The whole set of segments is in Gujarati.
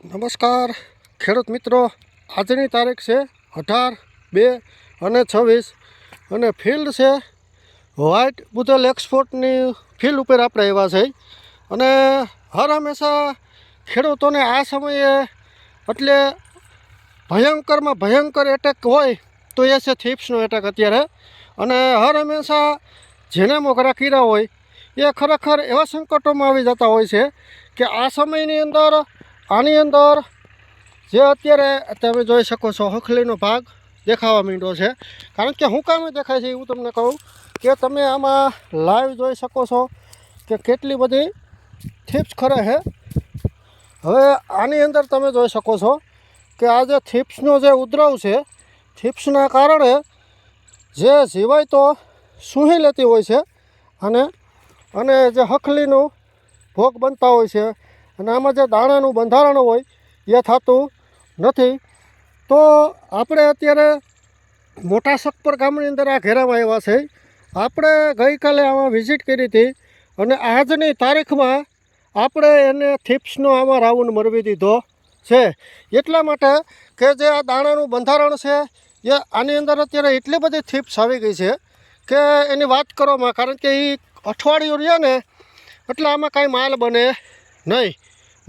નમસ્કાર. ખેડૂત મિત્રો, આજની તારીખ છે અઢાર બે અને છવ્વીસ અને ફિલ્ડ છે વ્હાઇટ બુધલ એક્સપોર્ટની ફિલ્ડ ઉપર આપણે આવ્યા છે અને હર હંમેશા ખેડૂતોને આ સમયે એટલે ભયંકરમાં ભયંકર એટેક હોય તો એ છે થીપ્સનો એટેક અત્યારે. અને હર હંમેશા જેને મોગરા કીરા હોય એ ખરેખર એવા સંકટોમાં આવી જતા હોય છે કે આ સમયની અંદર આની અંદર જે અત્યારે તમે જોઈ શકો છો હખલીનો ભાગ દેખાવા માંડ્યો છે. કારણ કે હું કામે દેખાય છે એવું તમને કહું કે તમે આમાં લાઈવ જોઈ શકો છો કે કેટલી બધી થીપ્સ ખરે છે. હવે આની અંદર તમે જોઈ શકો છો કે આ જે થીપ્સનો જે ઉદ્રવ છે થીપ્સના કારણે જે જીવાય તો સૂહી લેતી હોય છે અને અને જે હખલીનું ભોગ બનતા હોય છે અને આમાં જે દાણાનું બંધારણ હોય એ થતું નથી. તો આપણે અત્યારે મોટા સકપર ગામની અંદર આ ઘેરામાં આવ્યા છે. આપણે ગઈકાલે આમાં વિઝિટ કરી હતી અને આજની તારીખમાં આપણે એને થીપ્સનો આમાં રાઉન્ડ મરવી દીધો છે. એટલા માટે કે જે આ દાણાનું બંધારણ છે એ આની અંદર અત્યારે એટલી બધી થીપ્સ આવી ગઈ છે કે એની વાત કરવામાં કારણ કે એ અઠવાડિયું રહ્યા ને, એટલે આમાં કાંઈ માલ બને નહીં.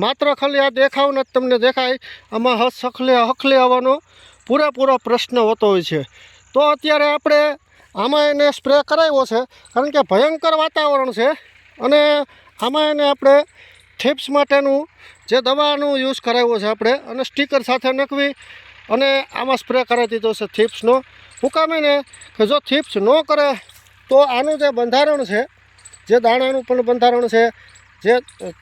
માત્ર ખાલી આ દેખાવને જ તમને દેખાય, આમાં હસ, હખલે હખલે આવવાનો પૂરેપૂરો પ્રશ્ન હોતો હોય છે. તો અત્યારે આપણે આમાં એને સ્પ્રે કરાવ્યો છે, કારણ કે ભયંકર વાતાવરણ છે અને આમાં એને આપણે થીપ્સ માટેનું જે દવાનું યુઝ કરાવ્યો છે આપણે, અને સ્ટીકર સાથે નખવી અને આમાં સ્પ્રે કરાવી દીધો છે થીપ્સનો હુકામીને કે જો થીપ્સ ન કરે તો આનું જે બંધારણ છે, જે દાણાનું પણ બંધારણ છે, જે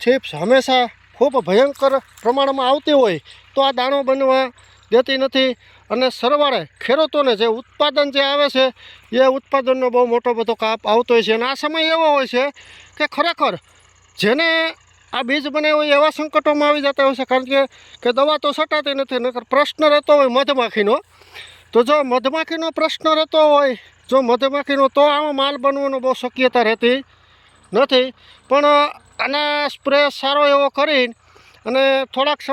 થીપ્સ હંમેશા ખૂબ ભયંકર પ્રમાણમાં આવતી હોય તો આ દાણો બનવા દેતી નથી. અને સરવાળે ખેડૂતોને જે ઉત્પાદન જે આવે છે, એ ઉત્પાદનનો બહુ મોટો બધો કાપ આવતો હોય છે. અને આ સમય એવો હોય છે કે ખરેખર જેને આ બીજ બને હોય એવા સંકટોમાં આવી જતા હોય છે. કારણ કે કે દવા તો સટાતી નથી નકર પ્રશ્ન રહેતો હોય મધમાખીનો. તો જો મધમાખીનો પ્રશ્ન રહેતો હોય, જો મધમાખીનો તો આમાં માલ બનવાનો બહુ શક્યતા રહેતી નથી. પણ આના સ્પ્રે સારો એવો કરીને અને થોડાક